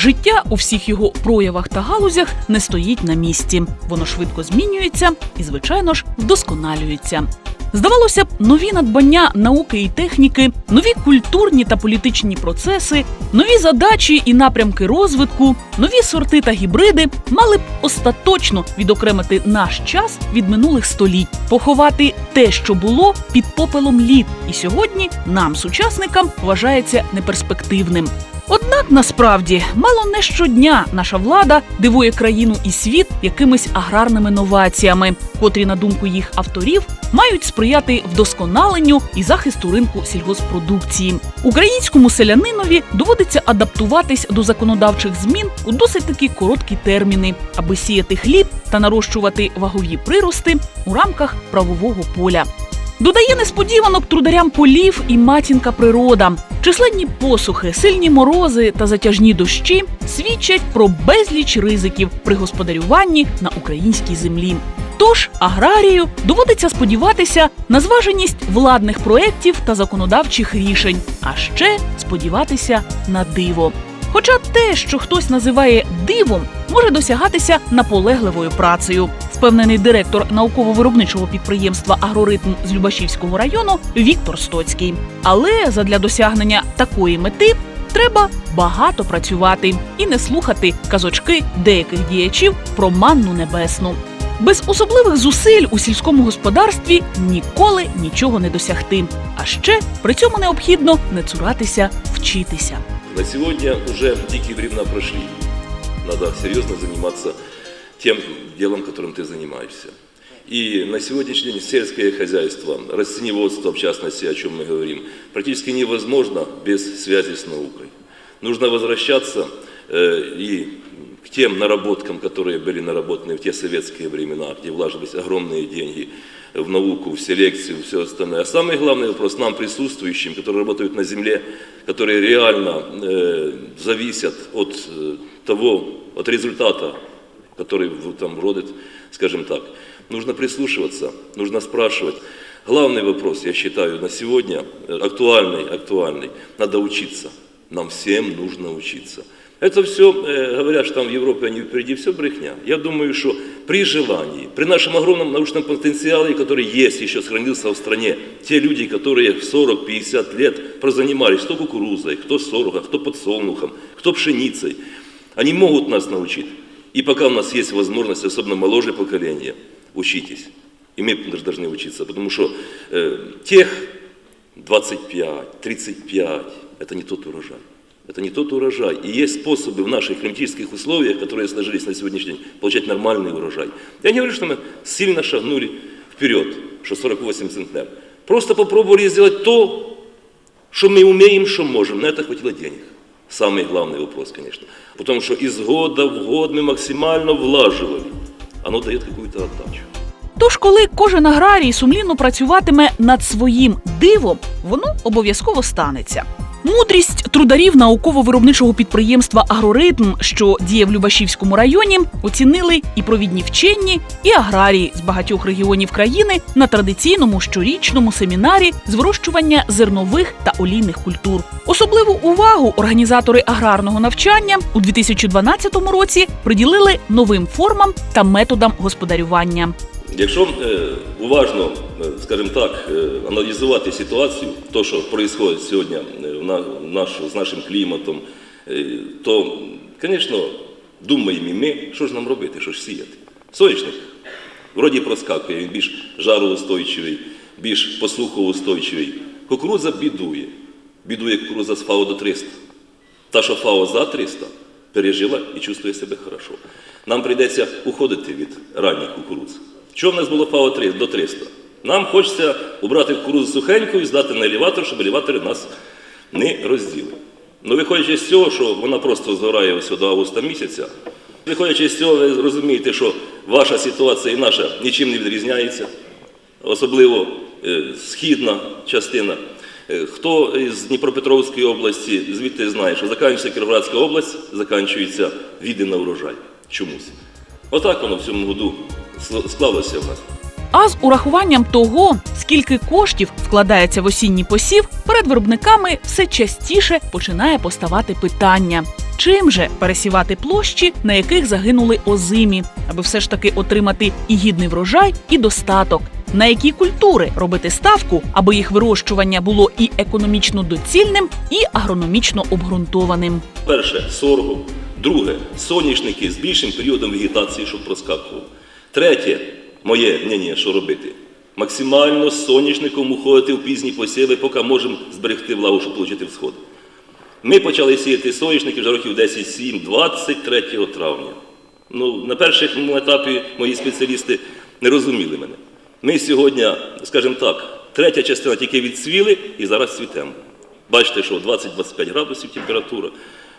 Життя у всіх його проявах та галузях не стоїть на місці. Воно швидко змінюється і, звичайно ж, вдосконалюється. Здавалося б, нові надбання науки і техніки, нові культурні та політичні процеси, нові задачі і напрямки розвитку, нові сорти та гібриди мали б остаточно відокремити наш час від минулих століть, поховати те, що було під попелом літ, і сьогодні нам, сучасникам, вважається неперспективним. Однак насправді мало не щодня наша влада дивує країну і світ якимись аграрними новаціями, котрі, на думку їх авторів, мають сприяти вдосконаленню і захисту ринку сільгоспродукції. Українському селянинові доводиться адаптуватись до законодавчих змін у досить такі короткі терміни, аби сіяти хліб та нарощувати вагові прирости у рамках правового поля. Додає несподіванок трударям полів і матінка природа. Численні посухи, сильні морози та затяжні дощі свідчать про безліч ризиків при господарюванні на українській землі. Тож аграрію доводиться сподіватися на зваженість владних проєктів та законодавчих рішень, а ще сподіватися на диво. Хоча те, що хтось називає дивом, може досягатися наполегливою працею, впевнений директор науково-виробничого підприємства Агроритм з Любашівського району Віктор Стоцький. Але задля досягнення такої мети треба багато працювати і не слухати казочки деяких діячів про манну небесну. Без особливих зусиль у сільському господарстві ніколи нічого не досягти. А ще при цьому необхідно не цуратися вчитися. На сегодня уже дикие времена прошли. Надо серьезно заниматься тем делом, которым ты занимаешься. И на сегодняшний день сельское хозяйство, растениеводство, в частности, о чем мы говорим, практически невозможно без связи с наукой. Нужно возвращаться э, и к тем наработкам, которые были наработаны в те советские времена, где вложились огромные деньги в науку, в селекцию, все остальное. А самый главный вопрос нам, присутствующим, которые работают на земле, которые реально э, зависят от э, того, от результата, который в- там родит, скажем так. Нужно прислушиваться, нужно спрашивать. Главный вопрос, я считаю, на сегодня э, актуальный, актуальный. Надо учиться. Нам всем нужно учиться. Это все, э, говорят, что там в Европе они впереди, все брехня. Я думаю, что при желании, при нашем огромном научном потенциале, который есть, еще сохранился в стране, те люди, которые в 40-50 лет прозанимались, кто кукурузой, кто сороком, кто подсолнухом, кто пшеницей, они могут нас научить. И пока у нас есть возможность, особенно моложе поколение, учитесь. И мы должны учиться, потому что э, тех 25, 35 – это не тот урожай. Это не тот урожай. И есть способы в наших климатических условиях, которые сложились на сегодняшний день, получать нормальный урожай. Я не говорю, что мы сильно шагнули вперед, что 48 центнер. Просто попробовали сделать то, что мы умеем, что можем. На это хватило денег. Самый главный вопрос, конечно. Потому что из года в год мы максимально влаживали. Оно дает какую-то отдачу. Тож, коли кожен аграрій сумлінно працюватиме над своїм дивом, воно обов'язково станеться. Мудрість трударів науково-виробничого підприємства Агроритм, що діє в Любашівському районі, оцінили і провідні вчені, і аграрії з багатьох регіонів країни на традиційному щорічному семінарі з вирощування зернових та олійних культур. Особливу увагу організатори аграрного навчання у 2012 році приділили новим формам та методам господарювання. Якщо е, уважно, скажімо так, е, аналізувати ситуацію, то, що відбувається сьогодні е, з нашим кліматом, е, то, звісно, думаємо і ми, що ж нам робити, що ж сіяти. Соняшник вроді проскакує, він більш жароустойчивий, більш посухоустойчивий. Кукурудза бідує. Бідує кукурудза з ФАО до 300. Та, що ФАО за 300, пережила і чувствує себе хорошо. Нам прийдеться уходити від ранніх кукурудз. Що в нас було ФАО 3 до 300? Нам хочеться убрати кукурудзу сухеньку і здати на елеватор, щоб елеватори нас не розділи. Ну, виходячи з цього, що вона просто згорає ось до августа місяця, виходячи з цього, ви розумієте, що ваша ситуація і наша нічим не відрізняється особливо е, східна частина. Е, Хто з Дніпропетровської області звідти знає, що закінчується Кіровоградська область, закінчується віди на урожай чомусь. Отак воно в цьому году склалося в нас. А з урахуванням того, скільки коштів вкладається в осінній посів, перед виробниками все частіше починає поставати питання. Чим же пересівати площі, на яких загинули озимі, аби все ж таки отримати і гідний врожай, і достаток? На які культури робити ставку, аби їх вирощування було і економічно доцільним, і агрономічно обґрунтованим? Перше сорго. Друге соняшники з більшим періодом вегетації, щоб проскакував. Третє, моє мнення, що робити. Максимально з соняшником уходити в пізні посіви, поки можемо зберегти влагу, щоб отримати всходи. Ми почали сіяти соняшники вже років 10-7, 23 травня. Ну, на першому етапі мої спеціалісти не розуміли мене. Ми сьогодні, скажімо так, третя частина тільки відцвіли і зараз цвітемо. Бачите, що 20-25 градусів температура.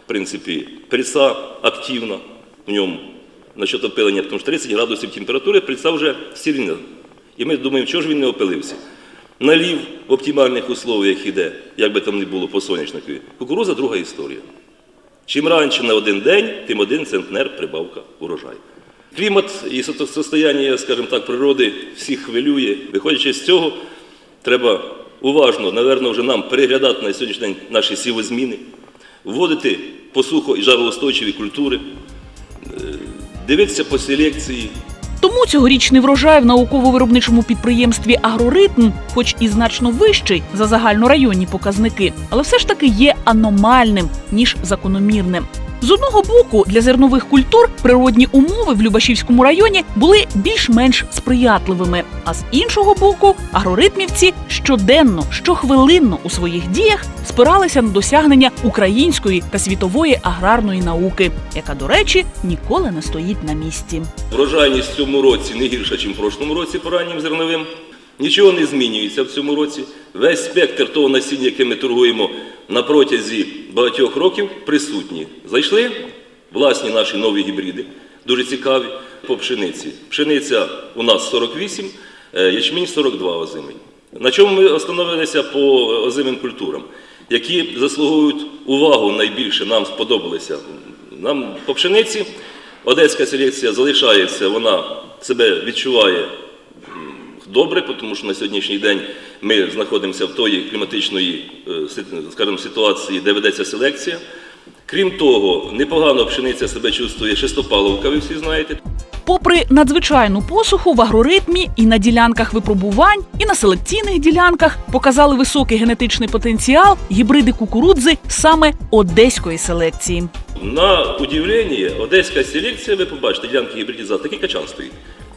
В принципі, пріса активна в ньому. Насчет опилення, тому що 30 градусів температури, пріса вже сильна. І ми думаємо, чого ж він не опилився. Налів в оптимальних условиях іде, як би там не було по соняшнику. Кукуруза друга історія. Чим раніше на один день, тим один центнер прибавка урожаю. Клімат і состояння, скажімо так, природи всіх хвилює. Виходячи з цього, треба уважно, напевно, вже нам переглядати на сьогоднішній день наші сівозміни, вводити посухо і жароустойчиві культури, е, дивитися по селекції, Тому цьогорічний врожай в науково-виробничому підприємстві Агроритм, хоч і значно вищий за загальнорайонні показники, але все ж таки є аномальним ніж закономірним. З одного боку, для зернових культур природні умови в Любашівському районі були більш-менш сприятливими. А з іншого боку, агроритмівці щоденно, щохвилинно у своїх діях спиралися на досягнення української та світової аграрної науки, яка, до речі, ніколи не стоїть на місці. Врожайність в цьому році не гірша, ніж в прошлому році по раннім зерновим. Нічого не змінюється в цьому році. Весь спектр того насіння, яке ми торгуємо на протязі багатьох років, присутні. Зайшли власні наші нові гібриди, дуже цікаві по пшениці. Пшениця у нас 48, е, ячмінь 42 озимий. На чому ми остановилися по озимим культурам, які заслуговують увагу найбільше, нам сподобалися. Нам по пшениці одеська селекція залишається, вона себе відчуває добре, тому що на сьогоднішній день ми знаходимося в тої кліматичної е, скажімо, ситуації, де ведеться селекція. Крім того, непогано пшениця себе чувствує шестопаловка, ви всі знаєте. Попри надзвичайну посуху в агроритмі і на ділянках випробувань, і на селекційних ділянках показали високий генетичний потенціал гібриди кукурудзи саме одеської селекції. На удивлення, одеська селекція, ви побачите, ділянки гібридізації, такий качан стоїть.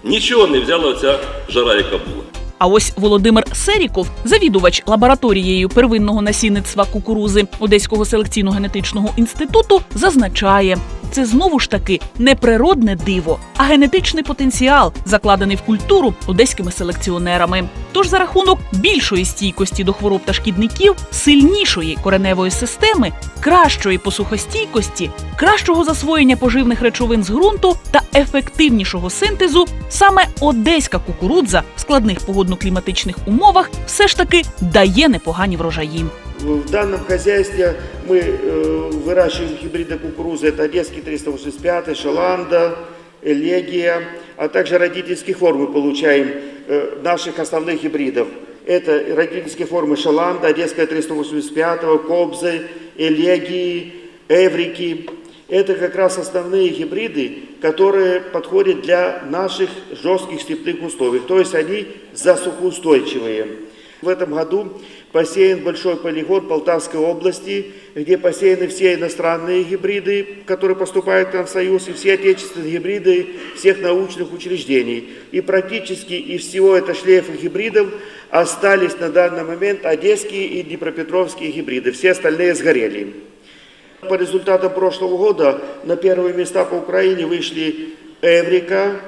Нічого не взяла ця жара, яка була. А ось Володимир Серіков, завідувач лабораторією первинного насінництва кукурузи Одеського селекційно-генетичного інституту, зазначає. Це знову ж таки не природне диво, а генетичний потенціал, закладений в культуру одеськими селекціонерами. Тож за рахунок більшої стійкості до хвороб та шкідників, сильнішої кореневої системи, кращої посухостійкості, кращого засвоєння поживних речовин з ґрунту та ефективнішого синтезу, саме одеська кукурудза в складних погодно-кліматичних умовах все ж таки дає непогані врожаї. В данном хозяйстве мы э, выращиваем гибриды кукурузы. Это Одесский 385, Шаланда, Элегия, а также родительские формы получаем э, наших основных гибридов. Это родительские формы Шаланда, Одесская 385, Кобзы, Элегии, Эврики. Это как раз основные гибриды, которые подходят для наших жестких степных условий. То есть они засухоустойчивые. В этом году посеян большой полигон Полтавской области, где посеяны все иностранные гибриды, которые поступают к в Союз, и все отечественные гибриды всех научных учреждений. И практически из всего этого шлейфа гибридов остались на данный момент одесские и днепропетровские гибриды. Все остальные сгорели. По результатам прошлого года на первые места по Украине вышли Эврика,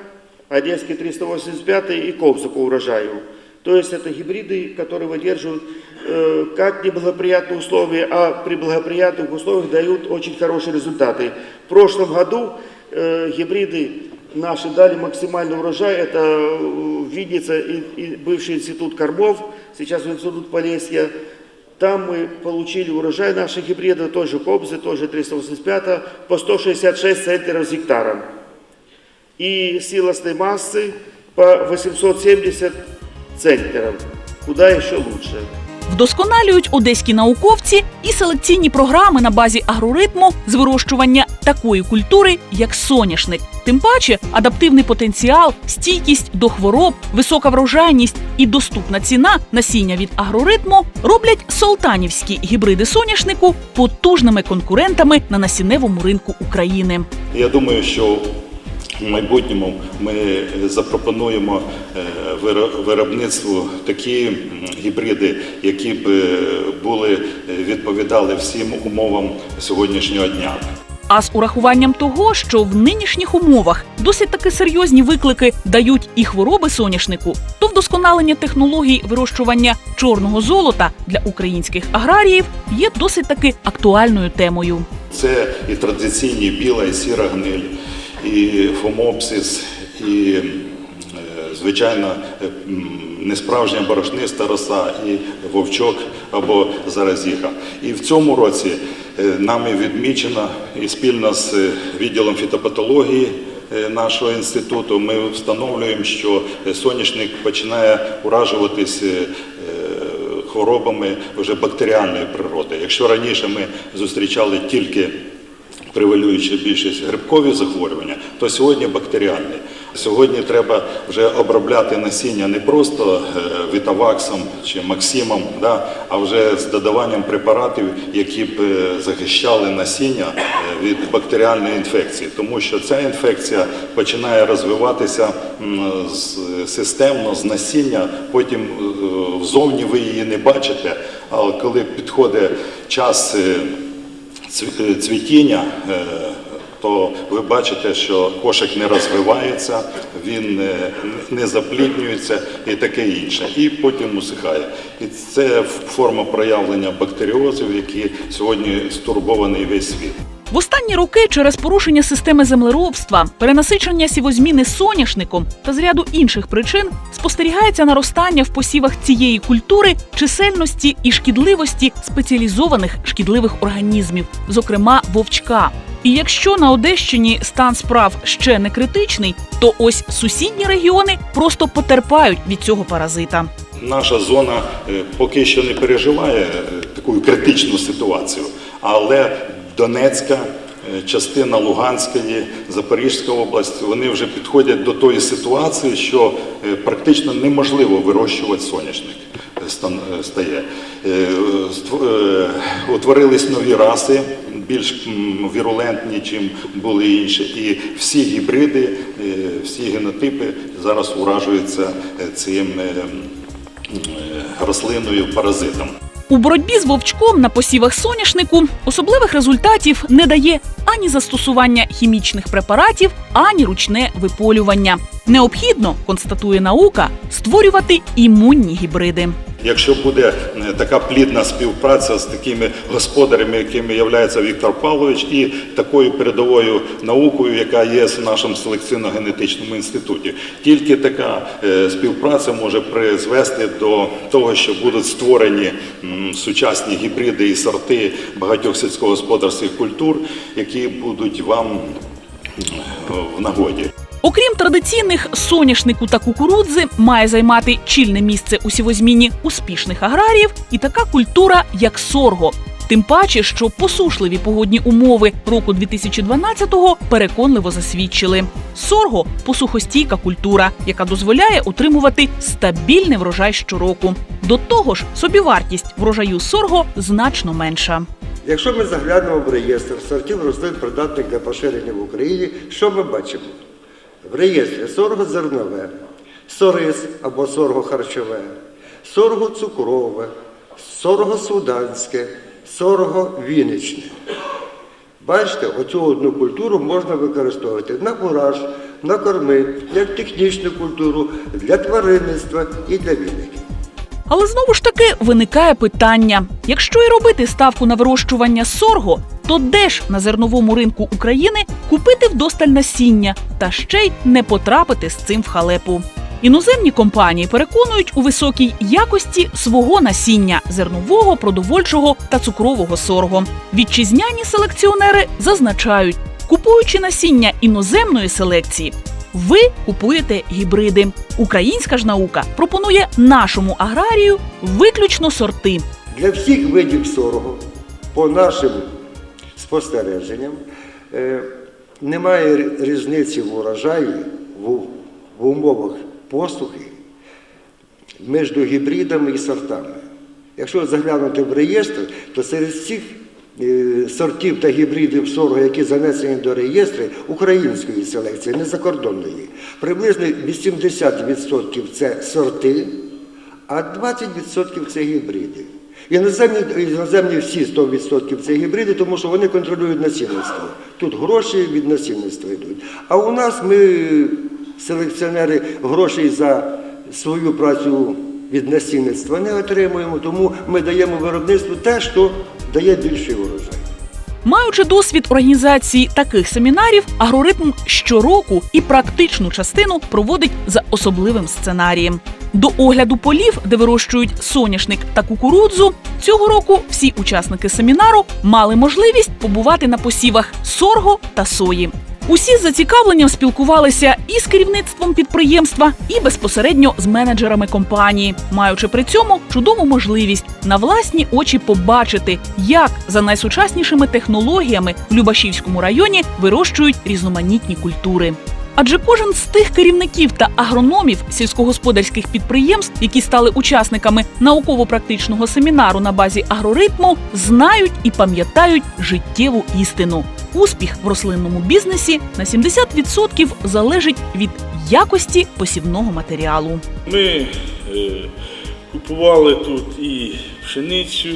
Одесский 385 и Кобза по урожаю. То есть это гибриды, которые выдерживают э, как неблагоприятные условия, а при благоприятных условиях дают очень хорошие результаты. В прошлом году э, гибриды наши дали максимальный урожай. Это э, Винница и, бывший институт кормов, сейчас институт Полесья. Там мы получили урожай наших гибридов, тоже Кобзы, тоже 385, по 166 центнеров с гектаром. И силосной массы по 870 центнеров. Куда еще лучше? Вдосконалюють одеські науковці і селекційні програми на базі агроритму з вирощування такої культури, як соняшник. Тим паче, адаптивний потенціал, стійкість до хвороб, висока врожайність і доступна ціна насіння від агроритму роблять солтанівські гібриди соняшнику потужними конкурентами на насінневому ринку України. Я думаю, що в майбутньому ми запропонуємо е, виробництву такі гібриди, які б е, були е, відповідали всім умовам сьогоднішнього дня. А з урахуванням того, що в нинішніх умовах досить таки серйозні виклики дають і хвороби соняшнику, то вдосконалення технологій вирощування чорного золота для українських аграріїв є досить таки актуальною темою. Це і традиційні біла, і сіра гниль, і фомопсис, і, е, звичайно, е, несправжня борошниста роса, і вовчок або заразіха. І в цьому році е, нами відмічено і спільно з відділом фітопатології нашого інституту ми встановлюємо, що соняшник починає уражуватись хворобами вже бактеріальної природи. Якщо раніше ми зустрічали тільки превалююча більшість грибкові захворювання, то сьогодні бактеріальні. Сьогодні треба вже обробляти насіння не просто е, вітаваксом чи максимом, да, а вже з додаванням препаратів, які б е, захищали насіння е, від бактеріальної інфекції, тому що ця інфекція починає розвиватися системно з насіння, потім е, взовні ви її не бачите, але коли підходить час. Е, цві- цвітіння, е, то ви бачите, що кошик не розвивається, він е, не запліднюється і таке інше. І потім усихає. І це форма проявлення бактеріозів, які сьогодні стурбований весь світ. В останні роки через порушення системи землеробства, перенасичення сівозміни соняшником та з ряду інших причин спостерігається наростання в посівах цієї культури чисельності і шкідливості спеціалізованих шкідливих організмів, зокрема вовчка. І якщо на Одещині стан справ ще не критичний, то ось сусідні регіони просто потерпають від цього паразита. Наша зона е, поки що не переживає е, таку критичну ситуацію, але Донецька, е, частина Луганської, Запорізька область, вони вже підходять до тої ситуації, що е, практично неможливо вирощувати соняшник е, стає. Утворились нові раси, більш вірулентні, чим були інші. І всі гібриди, всі генотипи зараз уражуються цим е, У боротьбі з вовчком на посівах соняшнику особливих результатів не дає ані застосування хімічних препаратів, ані ручне виполювання. Необхідно, констатує наука, створювати імунні гібриди. Якщо буде е, така плідна співпраця з такими господарями, якими є Віктор Павлович, і такою передовою наукою, яка є в нашому селекційно-генетичному інституті, тільки така е, співпраця може призвести до того, що будуть створені сучасні гібриди і сорти багатьох сільськогосподарських культур, які будуть вам в нагоді. Окрім традиційних соняшнику та кукурудзи, має займати чільне місце у сівозміні успішних аграріїв і така культура, як сорго. Тим паче, що посушливі погодні умови року 2012-го переконливо засвідчили. Сорго посухостійка культура, яка дозволяє отримувати стабільний врожай щороку. До того ж, собівартість врожаю сорго значно менша. Якщо ми заглянемо в реєстр сортів рослин придатних для поширення в Україні, що ми бачимо? В реєстрі сорго зернове, сорис або сорго харчове, сорго цукрове, сорго суданське, сорго віничне. Бачите, оцю одну культуру можна використовувати на фураж, на корми, як технічну культуру, для тваринництва і для віників. Але знову ж таки виникає питання: якщо і робити ставку на вирощування сорго, то де ж на зерновому ринку України купити вдосталь насіння та ще й не потрапити з цим в халепу? Іноземні компанії переконують у високій якості свого насіння зернового, продовольчого та цукрового сорго. Вітчизняні селекціонери зазначають, купуючи насіння іноземної селекції, ви купуєте гібриди. Українська ж наука пропонує нашому аграрію виключно сорти. Для всіх видів сорогу, по нашим спостереженням, е, немає різниці в урожаї в, умовах посухи між гібридами і сортами. Якщо заглянути в реєстр, то серед всіх е, сортів та гібридів сорогу, які занесені до реєстру української селекції, не закордонної, приблизно 80% це сорти, а 20% це гібриди. Іноземні, іноземні всі 100% це гібриди, тому що вони контролюють насінництво. Тут гроші від насінництва йдуть. А у нас ми, селекціонери, грошей за свою працю від насінництва не отримуємо, тому ми даємо виробництву те, що дає більший урожай. Маючи досвід організації таких семінарів, агроритм щороку і практичну частину проводить за особливим сценарієм. До огляду полів, де вирощують соняшник та кукурудзу, цього року всі учасники семінару мали можливість побувати на посівах сорго та сої. Усі з зацікавленням спілкувалися і з керівництвом підприємства, і безпосередньо з менеджерами компанії, маючи при цьому чудову можливість на власні очі побачити, як за найсучаснішими технологіями в Любашівському районі вирощують різноманітні культури. Адже кожен з тих керівників та агрономів сільськогосподарських підприємств, які стали учасниками науково-практичного семінару на базі агроритму, знають і пам'ятають життєву істину. Успіх в рослинному бізнесі на 70% залежить від якості посівного матеріалу. Ми е, купували тут і пшеницю,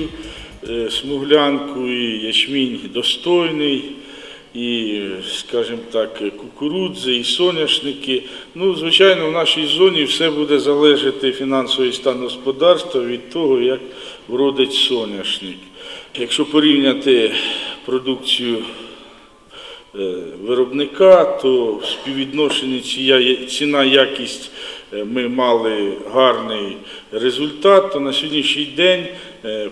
е, смуглянку, і ячмінь достойний, і, скажімо так, кукурудзи, і соняшники. Ну, звичайно, в нашій зоні все буде залежати фінансовий стан господарства від того, як вродить соняшник. Якщо порівняти продукцію е, виробника, то в співвідношенні ція- ціна-якість е, ми мали гарний результат. То на сьогоднішній день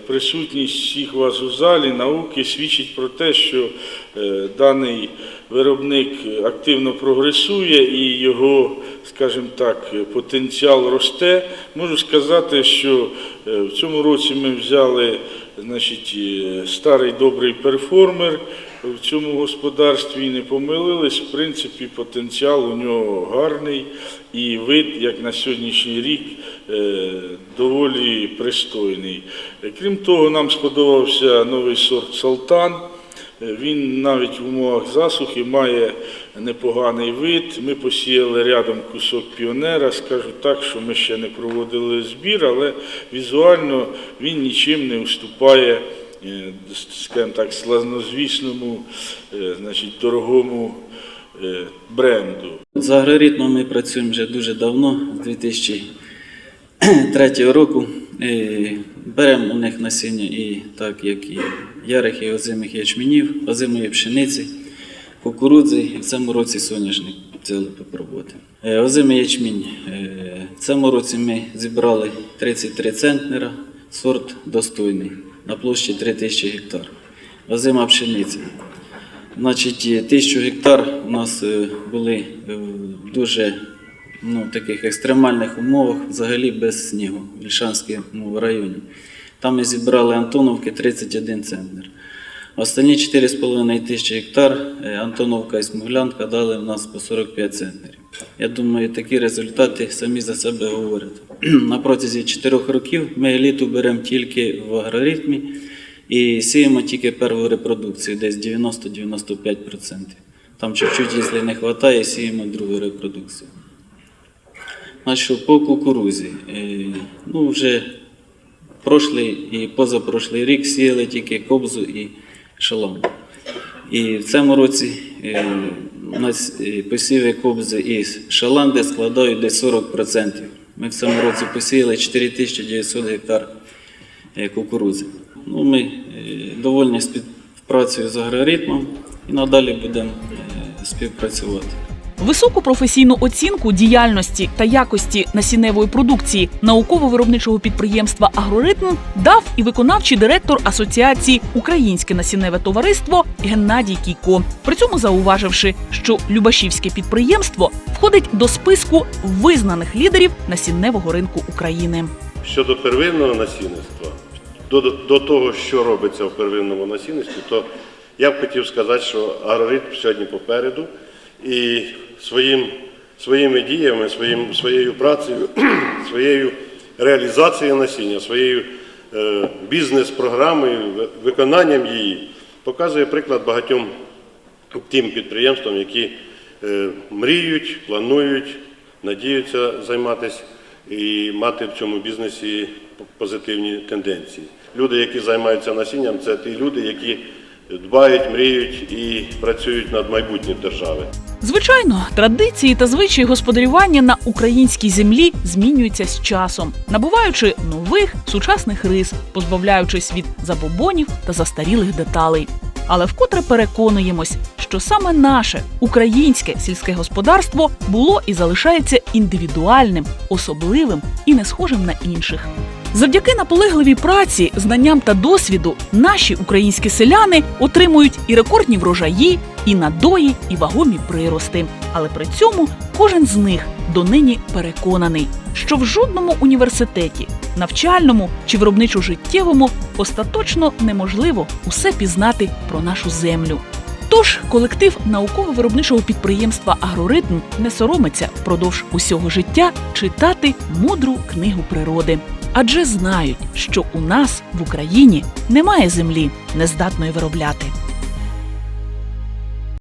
присутність всіх вас у залі науки свідчить про те, що е, даний виробник активно прогресує і його, скажімо так, потенціал росте. Можу сказати, що е, в цьому році ми взяли значить, е, старий добрий перформер в цьому господарстві і не помилились. В принципі, потенціал у нього гарний і вид, як на сьогоднішній рік, е, доволі пристойний. Е, Крім того, нам сподобався новий сорт Салтан. Е, Він навіть в умовах засухи має непоганий вид. Ми посіяли рядом кусок піонера. Скажу так, що ми ще не проводили збір, але візуально він нічим не уступає, е, скажімо так, славнозвісному, е, значить, дорогому е, бренду. З агроритмом ми працюємо вже дуже давно, з 2003 року. Беремо у них насіння і так, як і ярих і озимих ячменів, озимої пшениці, кукурудзи і в цьому році соняшник взяли попробувати. Е, Озимий ячмінь. Е, В цьому році ми зібрали 33 центнера, сорт достойний, на площі 3000 гектар. Озима пшениця. Значить, е, тисячу гектар у нас е, були е, дуже ну, таких екстремальних умовах, взагалі без снігу в Ільшанському районі. Там ми зібрали Антоновки 31 центнер. Останні 4,5 тисячі гектар е, Антоновка і Смуглянка дали в нас по 45 центнерів. Я думаю, такі результати самі за себе говорять. На протязі 4 років ми еліту беремо тільки в агроритмі і сіємо тільки перву репродукцію, десь 90-95%. Там чуть-чуть, якщо не вистачає, сіємо другу репродукцію. Значить, по кукурузі. Е, Ну, вже прошлий і позапрошлий рік сіяли тільки кобзу і шалом. І в цьому році е, у нас е, посіви кобзи і шаланди складають десь 40%. Ми в цьому році посіяли 4900 гектар кукурудзи. Ну, ми довольні співпрацею з агроритмом і надалі будемо співпрацювати. Високу професійну оцінку діяльності та якості насінневої продукції науково-виробничого підприємства Агроритм дав і виконавчий директор Асоціації Українське насінневе товариство Геннадій Кійко. При цьому зауваживши, що Любашівське підприємство входить до списку визнаних лідерів насінневого ринку України. Щодо первинного насінництва, до, до того, що робиться в первинному насінництві, то я б хотів сказати, що агроритм сьогодні попереду і своїм, своїми діями, своїм, своєю працею, своєю реалізацією насіння, своєю е, бізнес-програмою, виконанням її показує приклад багатьом тим підприємствам, які е, мріють, планують, надіються займатися і мати в цьому бізнесі позитивні тенденції. Люди, які займаються насінням, це ті люди, які дбають, мріють і працюють над майбутнім держави. Звичайно, традиції та звичаї господарювання на українській землі змінюються з часом, набуваючи нових сучасних рис, позбавляючись від забобонів та застарілих деталей. Але вкотре переконуємось, що саме наше українське сільське господарство було і залишається індивідуальним, особливим і не схожим на інших. Завдяки наполегливій праці, знанням та досвіду наші українські селяни отримують і рекордні врожаї, і надої, і вагомі прирости. Але при цьому кожен з них донині переконаний, що в жодному університеті, навчальному чи виробничо-життєвому остаточно неможливо усе пізнати про нашу землю. Тож колектив науково-виробничого підприємства Агроритм не соромиться впродовж усього життя читати мудру книгу природи, адже знають, що у нас в Україні немає землі, нездатної виробляти.